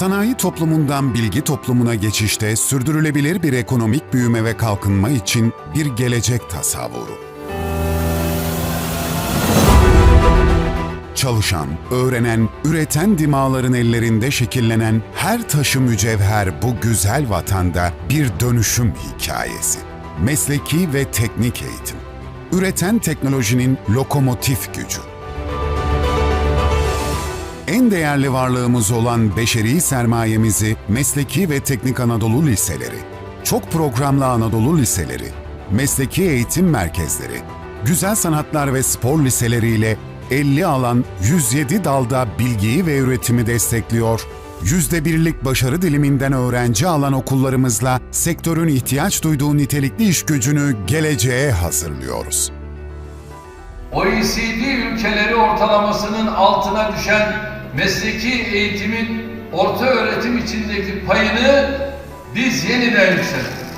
Sanayi toplumundan bilgi toplumuna geçişte sürdürülebilir bir ekonomik büyüme ve kalkınma için bir gelecek tasavvuru. Çalışan, öğrenen, üreten dimaların ellerinde şekillenen her taşı mücevher bu güzel vatanda bir dönüşüm hikayesi. Mesleki ve teknik eğitim. Üreten teknolojinin lokomotif gücü. En değerli varlığımız olan beşeri sermayemizi Mesleki ve Teknik Anadolu Liseleri, çok programlı Anadolu Liseleri, mesleki eğitim merkezleri, güzel sanatlar ve spor liseleriyle 50 alan 107 dalda bilgiyi ve üretimi destekliyor, yüzde birlik başarı diliminden öğrenci alan okullarımızla sektörün ihtiyaç duyduğu nitelikli iş gücünü geleceğe hazırlıyoruz. OECD ülkeleri ortalamasının altına düşen mesleki eğitimin orta öğretim içindeki payını biz yeniden yükselttik.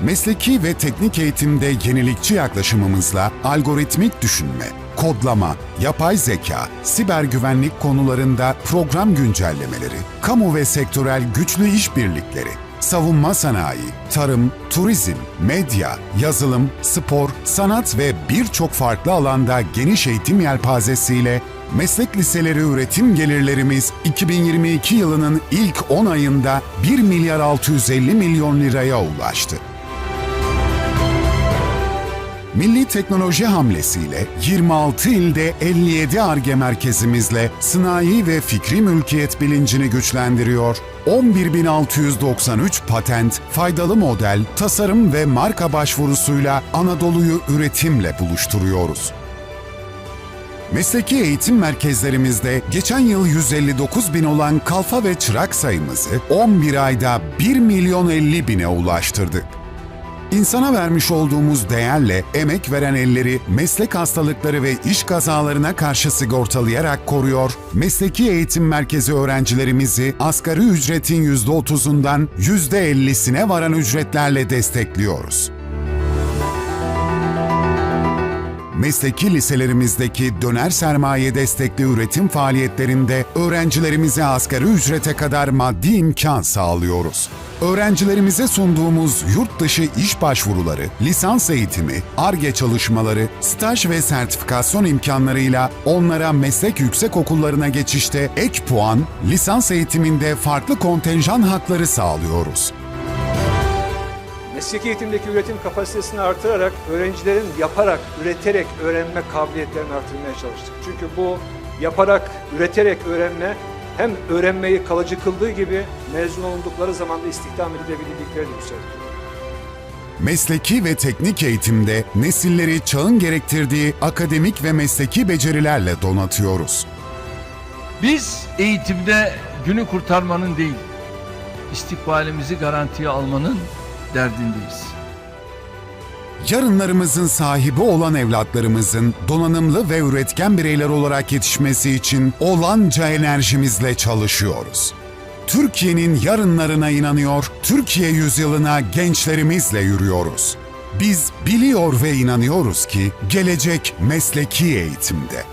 Mesleki ve teknik eğitimde yenilikçi yaklaşımımızla algoritmik düşünme, kodlama, yapay zeka, siber güvenlik konularında program güncellemeleri, kamu ve sektörel güçlü işbirlikleri, savunma sanayi, tarım, turizm, medya, yazılım, spor, sanat ve birçok farklı alanda geniş eğitim yelpazesiyle meslek liseleri üretim gelirlerimiz 2022 yılının ilk 10 ayında 1 milyar 650 milyon liraya ulaştı. Milli teknoloji hamlesiyle 26 ilde 57 ARGE merkezimizle sanayi ve fikri mülkiyet bilincini güçlendiriyor, 11.693 patent, faydalı model, tasarım ve marka başvurusuyla Anadolu'yu üretimle buluşturuyoruz. Mesleki eğitim merkezlerimizde geçen yıl 159 bin olan kalfa ve çırak sayımızı 11 ayda 1 milyon 50 bine ulaştırdık. İnsana vermiş olduğumuz değerle emek veren elleri meslek hastalıkları ve iş kazalarına karşı sigortalayarak koruyor, mesleki eğitim merkezi öğrencilerimizi asgari ücretin %30'undan %50'sine varan ücretlerle destekliyoruz. Mesleki liselerimizdeki döner sermaye destekli üretim faaliyetlerinde öğrencilerimize asgari ücrete kadar maddi imkan sağlıyoruz. Öğrencilerimize sunduğumuz yurt dışı iş başvuruları, lisans eğitimi, ARGE çalışmaları, staj ve sertifikasyon imkanlarıyla onlara meslek yüksek okullarına geçişte ek puan, lisans eğitiminde farklı kontenjan hakları sağlıyoruz. Mesleki eğitimdeki üretim kapasitesini artırarak öğrencilerin yaparak, üreterek öğrenme kabiliyetlerini artırmaya çalıştık. Çünkü bu yaparak, üreterek öğrenme hem öğrenmeyi kalıcı kıldığı gibi mezun oldukları zaman da istihdam edilebildiklerini yükseltiyor. Mesleki ve teknik eğitimde nesilleri çağın gerektirdiği akademik ve mesleki becerilerle donatıyoruz. Biz eğitimde günü kurtarmanın değil, istikbalimizi garantiye almanın derdindeyiz. Yarınlarımızın sahibi olan evlatlarımızın donanımlı ve üretken bireyler olarak yetişmesi için olanca enerjimizle çalışıyoruz. Türkiye'nin yarınlarına inanıyor, Türkiye yüzyılına gençlerimizle yürüyoruz. Biz biliyor ve inanıyoruz ki gelecek mesleki eğitimde.